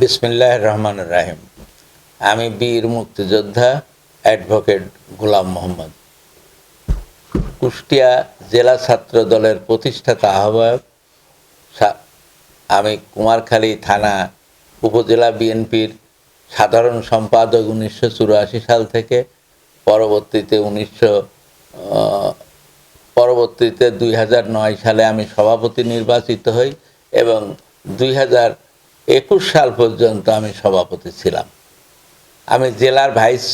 বিসমিল্লাহ রহমান রাহিম। আমি বীর মুক্তিযোদ্ধা অ্যাডভোকেট গোলাম মোহাম্মদ। কুষ্টিয়া জেলা ছাত্র দলের প্রতিষ্ঠাতা আহ্বায়ক আমি কুমারখালী থানা উপজেলা বিএনপির সাধারণ সম্পাদক উনিশশো চুরাশি সাল থেকে পরবর্তীতে উনিশশো পরবর্তীতে দুই সালে আমি সভাপতি নির্বাচিত হই এবং দুই হাজার একুশ সাল পর্যন্ত আমি সভাপতি ছিলাম। আমি জেলার ভাইস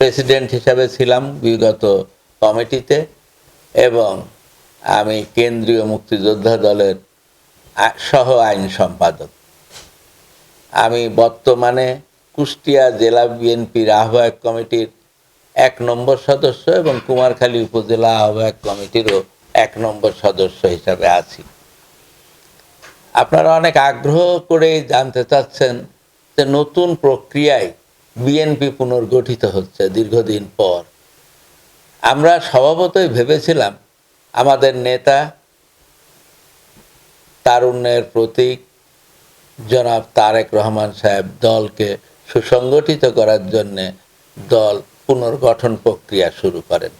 প্রেসিডেন্ট হিসাবে ছিলাম বিগত কমিটিতে এবং আমি কেন্দ্রীয় মুক্তিযোদ্ধা দলের সহ আইন সম্পাদক। আমি বর্তমানে কুষ্টিয়া জেলা বিএনপির আহ্বায়ক কমিটির এক নম্বর সদস্য এবং কুমারখালী উপজেলা আহ্বায়ক কমিটিরও এক নম্বর সদস্য হিসাবে আছি। আপনারা অনেক আগ্রহ করে জানতে চাচ্ছেন যে নতুন প্রক্রিয়ায় বিএনপি পুনর্গঠিত হচ্ছে দীর্ঘদিন পর। আমরা স্বভাবতই ভেবেছিলাম আমাদের নেতা তারুণ্যের প্রতীক, জনাব তারেক রহমান সাহেব দলকে সুসংগঠিত করার জন্যে দল পুনর্গঠন প্রক্রিয়া শুরু করেন।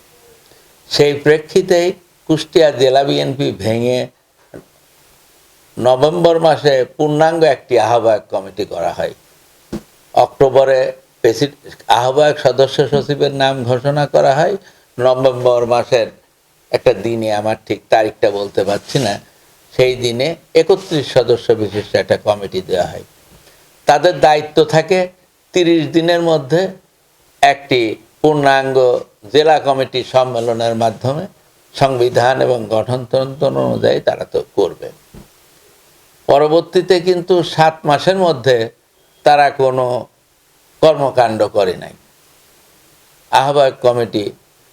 সেই প্রেক্ষিতেই কুষ্টিয়া জেলা বিএনপি ভেঙে নভেম্বর মাসে পূর্ণাঙ্গ একটি আহ্বায়ক কমিটি করা হয়। অক্টোবরে আহ্বায়ক সদস্য সচিবের নাম ঘোষণা করা হয়। নভেম্বর মাসের একটা দিনে আমার ঠিক তারিখটা বলতে পারছি না। সেই দিনে একত্রিশ সদস্য বিশিষ্ট একটা কমিটি দেওয়া হয়। তাদের দায়িত্ব থাকে তিরিশ দিনের মধ্যে একটি পূর্ণাঙ্গ জেলা কমিটি সম্মেলনের মাধ্যমে সংবিধান এবং গঠনতন্ত্র অনুযায়ী তারা তো করবে। পরবর্তীতে কিন্তু সাত মাসের মধ্যে তারা কোনো কর্মকাণ্ড করে নাই। আহ্বায়ক কমিটি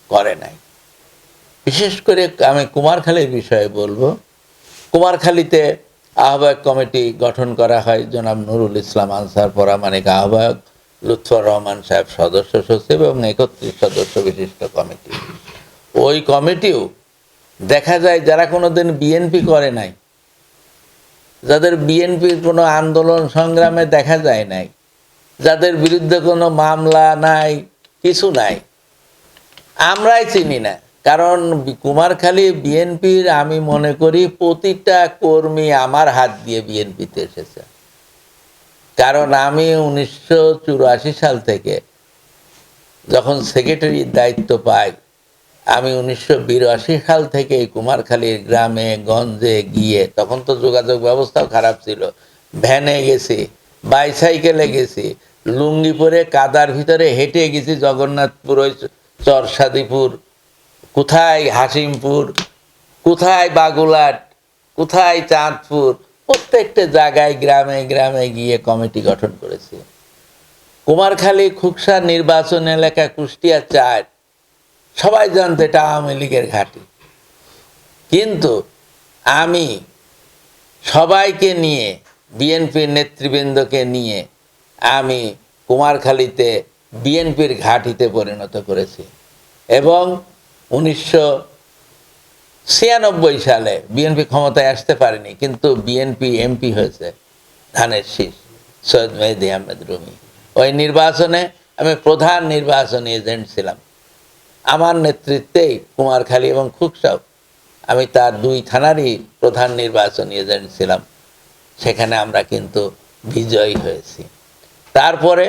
করে নাই। বিশেষ করে আমি কুমারখালীর বিষয়ে বলব। কুমারখালীতে আহ্বায়ক কমিটি গঠন করা হয় জনাব নুরুল ইসলাম আনসার পরামানিক আহ্বায়ক, লুৎফর রহমান সাহেব সদস্য সচিব এবং একত্রিশ সদস্য বিশিষ্ট কমিটি। ওই কমিটিও দেখা যায় যারা কোনো দিন বিএনপি করে নাই যাদের বিএনপির কোনো আন্দোলন সংগ্রামে দেখা যায় নাই, যাদের বিরুদ্ধে কোনো মামলা নাই, কিছু নাই, আমরাই চিনি না। কারণ কুমারখালী বিএনপির আমি মনে করি প্রতিটা কর্মী আমার হাত দিয়ে বিএনপিতে এসেছে। কারণ আমি উনিশশো চুরাশি সাল থেকে যখন সেক্রেটারির দায়িত্ব পাই আমি উনিশশো বিরাশি সাল থেকে কুমারখালীর গ্রামে, গঞ্জে গিয়ে, তখন তো যোগাযোগ ব্যবস্থাও খারাপ ছিল, ভ্যানে গেছি, বাইসাইকেলে গেছি, লুঙ্গি পরে কাদার ভিতরে হেঁটে গেছি জগন্নাথপুর, ওই চরসাদিপুর, কোথায় হাসিমপুর, কোথায় বাগুলাট, কোথায় চাঁদপুর, প্রত্যেকটা জায়গায় গ্রামে গ্রামে গিয়ে কমিটি গঠন করেছি। কুমারখালী খুকসা নির্বাচন এলাকা কুষ্টিয়া চার সবাই জানতো এটা আওয়ামী লীগের ঘাঁটি। কিন্তু আমি সবাইকে নিয়ে, বিএনপির নেতৃবৃন্দকে নিয়ে আমি কুমারখালীতে বিএনপির ঘাঁটিতে পরিণত করেছি। এবং উনিশশো ছিয়ানব্বই সালে বিএনপি ক্ষমতায় আসতে পারেনি, কিন্তু বিএনপি এমপি হয়েছে ধানের শীষ, সৈয়দ মেহেদি আহমেদ রুমি। ওই নির্বাচনে আমি প্রধান নির্বাচনী এজেন্ট ছিলাম। আমার নেতৃত্বেই কুমারখালী এবং খুকসাও, আমি তার দুই থানারই প্রধান নির্বাচনী এজেন্ট ছিলাম। সেখানে আমরা কিন্তু বিজয়ী হয়েছি। তারপরে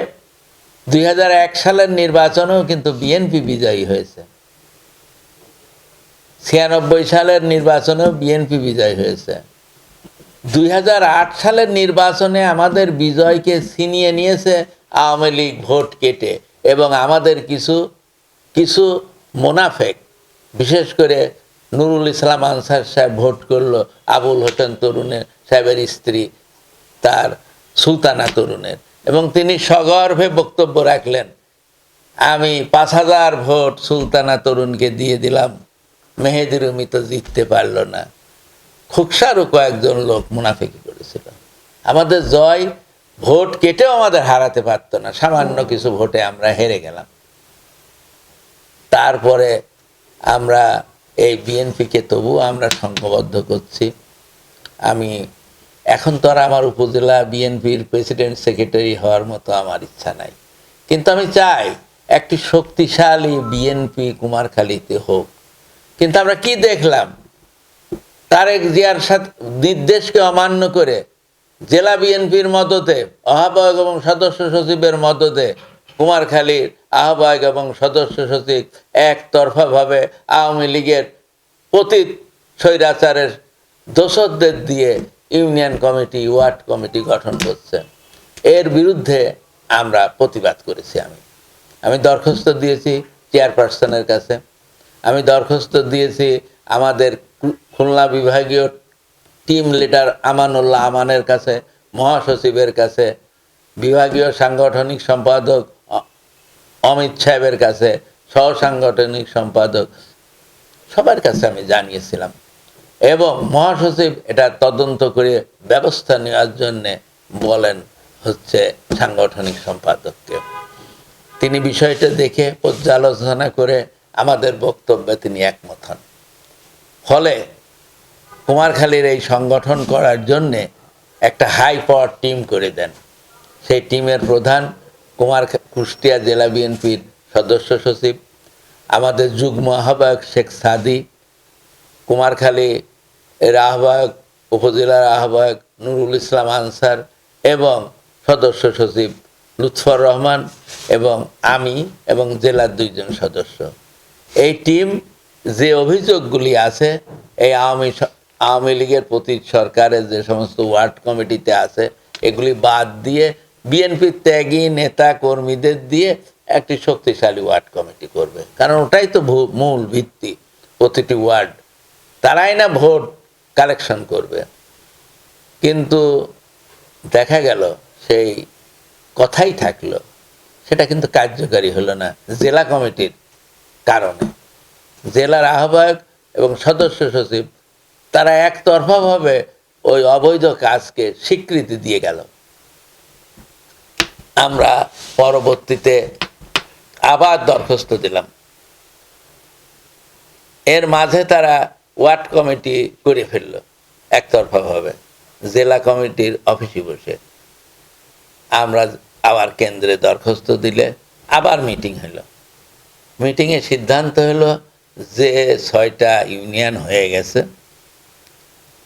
দুই হাজার এক সালের নির্বাচনেও কিন্তু বিএনপি বিজয়ী হয়েছে। ছিয়ানব্বই সালের নির্বাচনেও বিএনপি বিজয় হয়েছে। দুই হাজার আট সালের নির্বাচনে আমাদের বিজয়কে ছিনিয়ে নিয়েছে আওয়ামী লীগ ভোট কেটে এবং আমাদের কিছু কিছু মোনাফেক, বিশেষ করে নুরুল ইসলাম আনসার সাহেব ভোট করল আবুল হোসেন তরুণের সাহেবের স্ত্রী, তার সুলতানা তরুণের। এবং তিনি সগর্ভে বক্তব্য রাখলেন, আমি পাঁচ হাজার ভোট সুলতানা তরুণকে দিয়ে দিলাম মেহেদির তো জিততে পারল না। খুকসারও কয়েকজন লোক মুনাফিকি করেছিল। আমাদের জয় ভোট কেটেও আমাদের হারাতে পারতো না, সামান্য কিছু ভোটে আমরা হেরে গেলাম। তারপরে আমরা এই বিএনপিকে তবুও আমরা সংঘবদ্ধ করছি। আমি এখন তো আর আমার উপজেলা বিএনপির প্রেসিডেন্ট সেক্রেটারি হওয়ার মতো আমার ইচ্ছা নাই। কিন্তু আমি চাই একটি শক্তিশালী বিএনপি কুমারখালীতে হোক। কিন্তু আমরা কি দেখলাম? তারেক জিয়ার সাথে নির্দেশকে অমান্য করে জেলা বিএনপির মদতে আহ্বায়ক এবং সদস্য সচিবের মদতে কুমারখালীর আহ্বায়ক এবং সদস্য সচিব একতরফাভাবে আওয়ামী লীগের পতীত স্বৈরাচারের দোসরদের দিয়ে ইউনিয়ন কমিটি, ওয়ার্ড কমিটি গঠন করছে। এর বিরুদ্ধে আমরা প্রতিবাদ করেছি আমি। আমি দরখাস্ত দিয়েছি চেয়ারপারসনের কাছে। আমি দরখাস্ত দিয়েছি আমাদের খুলনা বিভাগীয় টিম লিডার আমানুল্লাহ আমানের কাছে, মহাসচিবের কাছে, বিভাগীয় সাংগঠনিক সম্পাদক অমিত সাহেবের কাছে সহ সাংগঠনিক সম্পাদক, সবার কাছে আমি জানিয়েছিলাম। এবং মহাসচিব এটা তদন্ত করে ব্যবস্থা নেওয়ার জন্যে বলেন হচ্ছে সাংগঠনিক সম্পাদককে। তিনি বিষয়টা দেখে পর্যালোচনা করে আমাদের বক্তব্যে তিনি একমত হন। ফলে কুমারখালীর এই সংগঠন করার জন্যে একটা হাই পাওয়ার টিম করে দেন। সেই টিমের প্রধান কুমার কুষ্টিয়া জেলা বিএনপির সদস্য সচিব, আমাদের যুগ্ম আহ্বায়ক শেখ সাদি, কুমারখালী এর আহ্বায়ক, উপজেলার আহ্বায়ক নুরুল ইসলাম আনসার এবং সদস্য সচিব লুৎফর রহমান এবং আমি এবং জেলার দুইজন সদস্য। এই টিম যে অভিযোগগুলি আছে, এই আওয়ামী আওয়ামী লীগের প্রতি সরকারের যে সমস্ত ওয়ার্ড কমিটিতে আছে, এগুলি বাদ দিয়ে বিএনপির ত্যাগী নেতা কর্মীদের দিয়ে একটি শক্তিশালী ওয়ার্ড কমিটি করবে। কারণ ওটাই তো মূল ভিত্তি, প্রতিটি ওয়ার্ড। তারাই না ভোট কালেকশন করবে। কিন্তু দেখা গেল, সেই কথাই থাকল, সেটা কিন্তু কার্যকারী হলো না জেলা কমিটির কারণে। জেলার আহ্বায়ক এবং সদস্য সচিব, তারা একতরফাভাবে ওই অবৈধ কাজকে স্বীকৃতি দিয়ে গেল। আমরা পরবর্তীতে আবার দরখাস্ত দিলাম। এর মাঝে তারা ওয়ার্ড কমিটি করে ফেলল, একতরফাভাবে। জেলা কমিটির অফিসে বসে। আমরা আবার কেন্দ্রে দরখাস্ত দিলে আবার মিটিং হলো। মিটিংয়ে সিদ্ধান্ত হলো যে ছয়টা ইউনিয়ন হয়ে গেছে।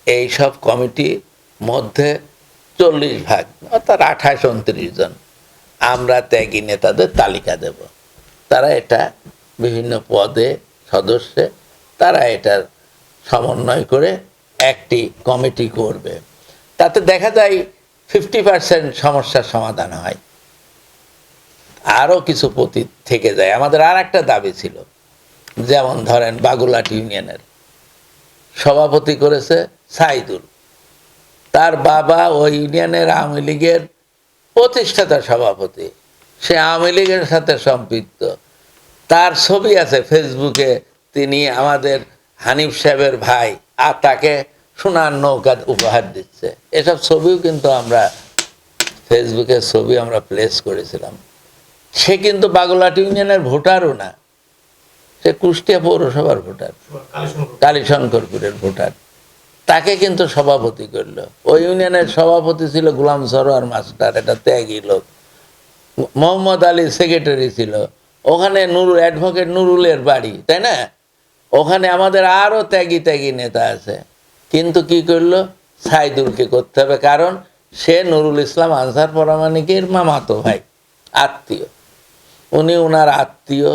এই সব কমিটি মধ্যে চল্লিশ ভাগ, অর্থাৎ আঠাশ, উনত্রিশ জন। আমরা ত্যাগী নেতাদের তালিকা দেব। তারা এটা বিভিন্ন পদে সদস্যে, তারা এটার সমন্বয় করে একটি কমিটি করবে। তাতে দেখা যায় ফিফটি পার্সেন্ট সমস্যার সমাধান হয়। আরও কিছু প্রতি থেকে যায়। আমাদের আর একটা দাবি ছিল, যেমন ধরেন বাগুলাট ইউনিয়নের। সভাপতি করেছে সাইদুল। তার বাবা ওই ইউনিয়নের আওয়ামী লীগের প্রতিষ্ঠাতা সভাপতি সে আওয়ামী লীগের সাথে সম্পৃক্ত। তার ছবি আছে ফেসবুকে তিনি আমাদের হানিফ সাহেবের ভাই আর তাকে সোনার নৌকা উপহার দিচ্ছে। এসব ছবিও কিন্তু আমরা ফেসবুকে ছবি আমরা প্লেস করেছিলাম। সে কিন্তু বাগলাট ইউনিয়নের ভোটারও না। সে কুষ্টিয়া পৌরসভার ভোটার। কালীশঙ্করপুরের ভোটার। তাকে কিন্তু সভাপতি করল। ওই ইউনিয়নের সভাপতি ছিল গোলাম সরোয়ার মাস্টার, এটা ত্যাগী লোক। মোহাম্মদ আলী সেক্রেটারি ছিল। ওখানে নুরুল অ্যাডভোকেট নুরুলের বাড়ি, তাই না? ওখানে আমাদের আরও ত্যাগী ত্যাগী নেতা আছে। কিন্তু কি করল? সাইদুলকে করতে হবে, কারণ সে নুরুল ইসলাম আনসার পরামানিকের মামাতো ভাই, আত্মীয়। উনি ওনার আত্মীয়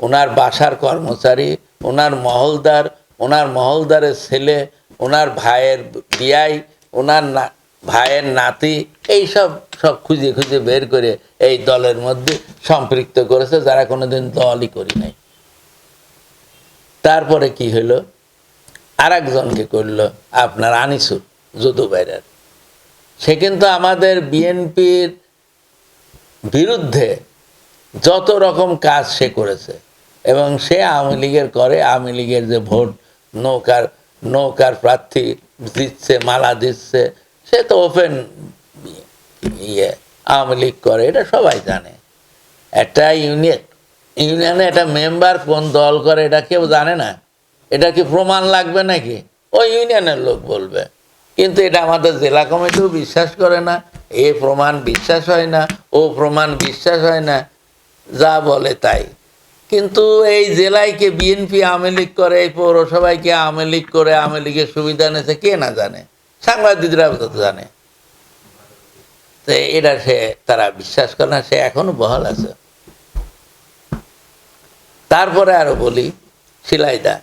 ওনার বাসার কর্মচারী ওনার মহলদার ওনার মহলদারের ছেলে ওনার ভাইয়ের বিয়াই, ওনার ভাইয়ের নাতি এই সব সব খুঁজে খুঁজে বের করে এই দলের মধ্যে সম্পৃক্ত করেছে, যারা কোনোদিন দলই করি নাই। তারপরে কি হলো আর একজনকে করল আপনার আনিসুর যদু বাইরার। সে কিন্তু আমাদের বিএনপির বিরুদ্ধে যত রকম কাজ সে করেছে, এবং সে আওয়ামী লীগের করে, আওয়ামী লীগের যে ভোট নৌকার নৌকার প্রার্থী দিচ্ছে, মালা দিচ্ছে, সে তো ওপেন ইয়ে আওয়ামী লীগ করে, এটা সবাই জানে। একটা ইউনিয়ন ইউনিয়নে একটা মেম্বার কোন দল করে, এটা কেউ জানে না। এটা কি প্রমাণ লাগবে নাকি? ওই ইউনিয়নের লোক বলবে। কিন্তু এটা আমাদের জেলা কমিটিও বিশ্বাস করে না, এ প্রমাণ বিশ্বাস হয় না, ও প্রমাণ বিশ্বাস হয় না, যা বলে তাই। কিন্তু এই জেলায় কে বিএনপি আওয়ামী লীগ করে, এই পৌরসভায় আওয়ামী লীগ করে, আওয়ামী লীগের সুবিধা নিয়েছে কে না জানে? সাংবাদিকরা তো জানে। তো এটা সে তারা বিশ্বাস করে না, সে এখনও বহাল আছে। তারপরে আরও বলি, শিলাইদা।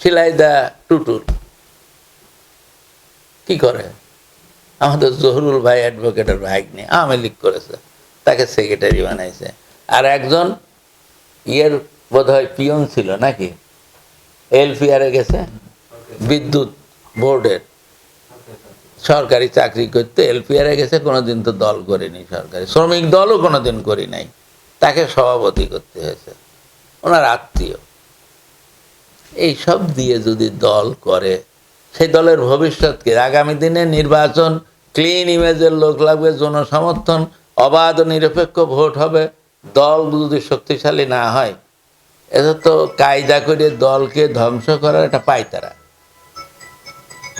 শিলাইদা টুটুল। কি করে? আমাদের জহরুল ভাই অ্যাডভোকেটের ভাই নিয়ে আওয়ামী লীগ করেছে। তাকে সেক্রেটারি বানাইছে। আর একজন ইয়ের বোধহয় পিয়ন ছিল নাকি? এলপিআরে গেছে? বিদ্যুৎ বোর্ডের। সরকারি চাকরি করতে এলপিআরে গেছে, কোনোদিন তো দল করেনি সরকারি। শ্রমিক দলও কোনোদিন করি নাই। তাকে সভাপতি করতে হয়েছে। ওনার আত্মীয়। এই সব দিয়ে যদি দল করে, সেই দলের ভবিষ্যৎকে আগামী দিনে নির্বাচন, ক্লিন ইমেজের লোক লাগবে, জনসমর্থন, অবাধ নিরপেক্ষ ভোট হবে। দল যদি শক্তিশালী না হয় এটা তো কায়দা করে দলকে ধ্বংস করার একটা পায়তারা।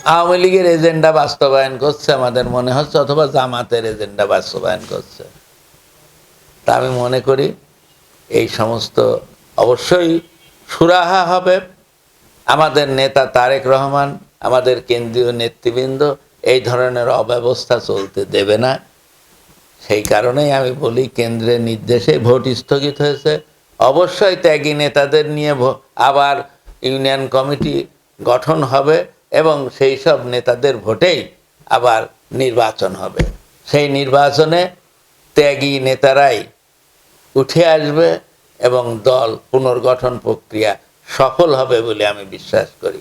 আওয়ামী লীগের এজেন্ডা বাস্তবায়ন করছে, আমাদের মনে হচ্ছে, অথবা জামাতের এজেন্ডা বাস্তবায়ন করছে। তা আমি মনে করি, এই সমস্ত অবশ্যই সুরাহা হবে। আমাদের নেতা তারেক রহমান, আমাদের কেন্দ্রীয় নেতৃবৃন্দ, এই ধরনের অব্যবস্থা চলতে দেবে না। সেই কারণেই আমি বলি, কেন্দ্রের নির্দেশে ভোট স্থগিত হয়েছে। অবশ্যই ত্যাগী নেতাদের নিয়ে আবার ইউনিয়ন কমিটি গঠন হবে এবং সেই সব নেতাদের ভোটেই আবার নির্বাচন হবে। সেই নির্বাচনে ত্যাগী নেতারাই উঠে আসবে এবং দল পুনর্গঠন প্রক্রিয়া সফল হবে বলে আমি বিশ্বাস করি।